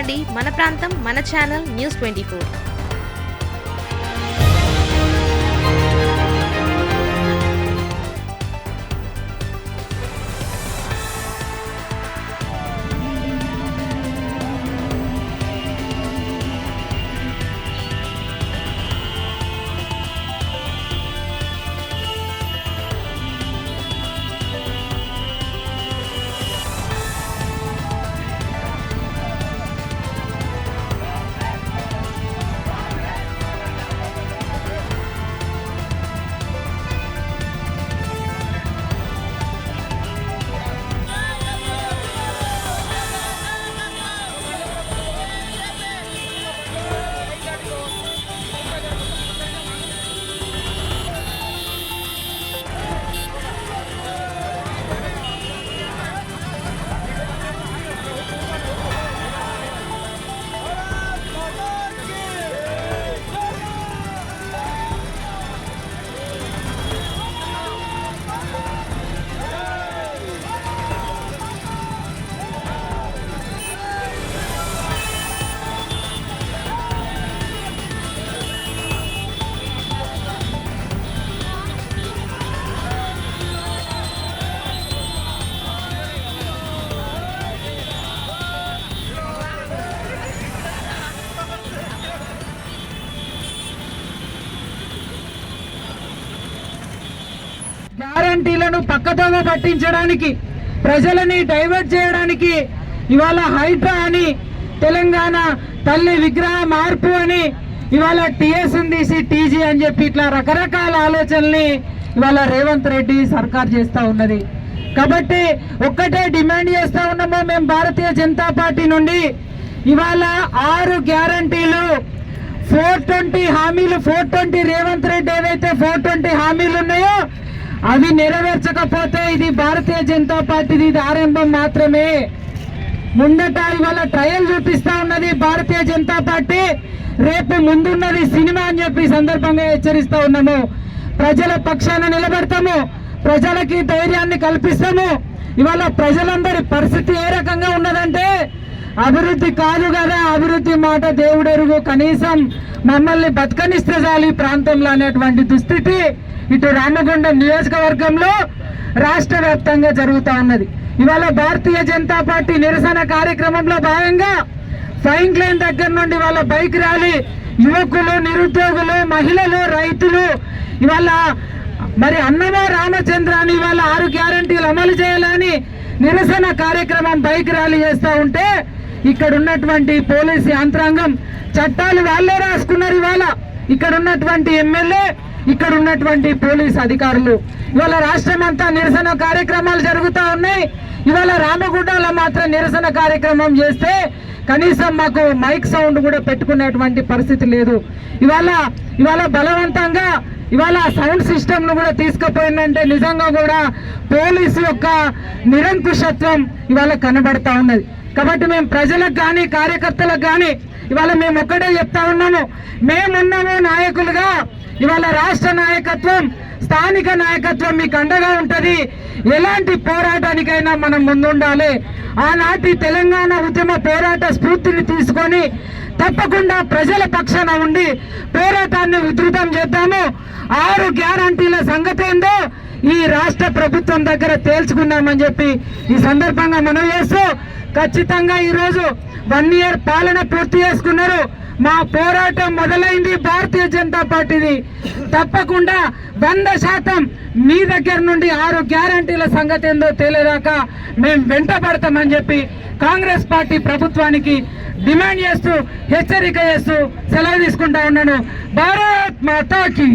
చూడండి మన ప్రాంతం మన ఛానల్ న్యూస్ ట్వంటీ ఫోర్. గ్యారంటీలను పక్కదోవ కట్టించడానికి ప్రజలని డైవర్ట్ చేయడానికి ఇవాళ హైడ్రా అని తెలంగాణ తల్లి విగ్రహ మార్పు అని ఇవాళ టిఎస్ తీసి టీజీ అని చెప్పి ఇట్లా రకరకాల ఆలోచనల్ని ఇవాళ రేవంత్ రెడ్డి సర్కార్ చేస్తూ ఉన్నది. కాబట్టి ఒక్కటే డిమాండ్ చేస్తూ ఉన్నాము మేము భారతీయ జనతా పార్టీ నుండి. ఇవాళ ఆరు గ్యారంటీలు ఫోర్ ట్వంటీ హామీలు ఫోర్ ట్వంటీ రేవంత్ రెడ్డి ఏదైతే ఫోర్ ట్వంటీ హామీలు ఉన్నాయో అవి నెరవేర్చకపోతే ఇది భారతీయ జనతా పార్టీది ఇది ఆరంభం మాత్రమే. ముందట ఇవాళ ట్రయల్ చూపిస్తా ఉన్నది భారతీయ జనతా పార్టీ. రేపు ముందున్నది సినిమా అని చెప్పి సందర్భంగా హెచ్చరిస్తా ఉన్నాము. ప్రజల పక్షాన నిలబెడతాము. ప్రజలకి ధైర్యాన్ని కల్పిస్తాము. ఇవాళ ప్రజలందరి పరిస్థితి ఏ రకంగా ఉన్నదంటే అభివృద్ధి కాదు కదా అభివృద్ధి మాట దేవుడెరుగు. కనీసం మమ్మల్ని బతకనిస్తే చాలు ఈ ప్రాంతంలో అనేటువంటి దుస్థితి ఇటు రామగుండం నియోజకవర్గంలో రాష్ట్ర వ్యాప్తంగా జరుగుతూ ఉన్నది. ఇవాళ భారతీయ జనతా పార్టీ నిరసన కార్యక్రమంలో భాగంగా ఫైన్ లైన్ దగ్గర నుండి వాళ్ళ బైక్ ర్యాలీ యువకులు నిరుద్యోగులు మహిళలు రైతులు ఇవాళ మరి అన్నమో రామచంద్ర అని ఇవాళ ఆరు గ్యారంటీలు అమలు చేయాలని నిరసన కార్యక్రమం బైక్ ర్యాలీ చేస్తూ ఉంటే ఇక్కడ ఉన్నటువంటి పోలీస్ యంత్రాంగం చట్టాలు వాళ్ళే రాసుకున్నారు ఇవాళ. ఇక్కడ ఉన్నటువంటి ఎమ్మెల్యే ఇక్కడ ఉన్నటువంటి పోలీస్ అధికారులు. ఇవాళ రాష్ట్రం అంతా నిరసన కార్యక్రమాలు జరుగుతూ ఉన్నాయి. ఇవాళ రామగుండంలో మాత్రం నిరసన కార్యక్రమం చేస్తే కనీసం మాకు మైక్ సౌండ్ కూడా పెట్టుకునేటువంటి పరిస్థితి లేదు. ఇవాళ ఇవాళ బలవంతంగా ఇవాళ సౌండ్ సిస్టమ్ను కూడా తీసుకుపోయిందంటే నిజంగా కూడా పోలీసు యొక్క నిరంకుశత్వం ఇవాళ కనబడతా ఉన్నది. కాబట్టి మేము ప్రజలకు కానీ కార్యకర్తలకు కానీ ఇవాళ మేము ఒక్కటే చెప్తా ఉన్నాము. మేమున్నాము నాయకులుగా ఇవాళ రాష్ట్ర నాయకత్వం స్థానిక నాయకత్వం మీకు అండగా ఉంటుంది. ఎలాంటి పోరాటానికైనా మనం ముందుండాలి. ఆనాటి తెలంగాణ ఉద్యమ పోరాట స్ఫూర్తిని తీసుకొని తప్పకుండా ప్రజల పక్షాన ఉండి పోరాటాన్ని ఉధృతం చేద్దాము. ఆరు గ్యారంటీల సంగతి ఏందో ఈ రాష్ట్ర ప్రభుత్వం దగ్గర తేల్చుకుందామని చెప్పి ఈ సందర్భంగా మనం చేస్తూ ఖచ్చితంగా ఈరోజు వన్ ఇయర్ పాలన పూర్తి చేసుకున్నారు. మా పోరాటం మొదలైంది భారతీయ జనతా పార్టీది. తప్పకుండా వంద శాతం మీ దగ్గర నుండి ఆరు గ్యారంటీల సంగతి ఏందో తెలియదాకా మేము వెంట పడతామని చెప్పి కాంగ్రెస్ పార్టీ ప్రభుత్వానికి డిమాండ్ చేస్తూ హెచ్చరిక చేస్తూ సెలవు తీసుకుంటా ఉన్నాను. భారత్ మాతాకి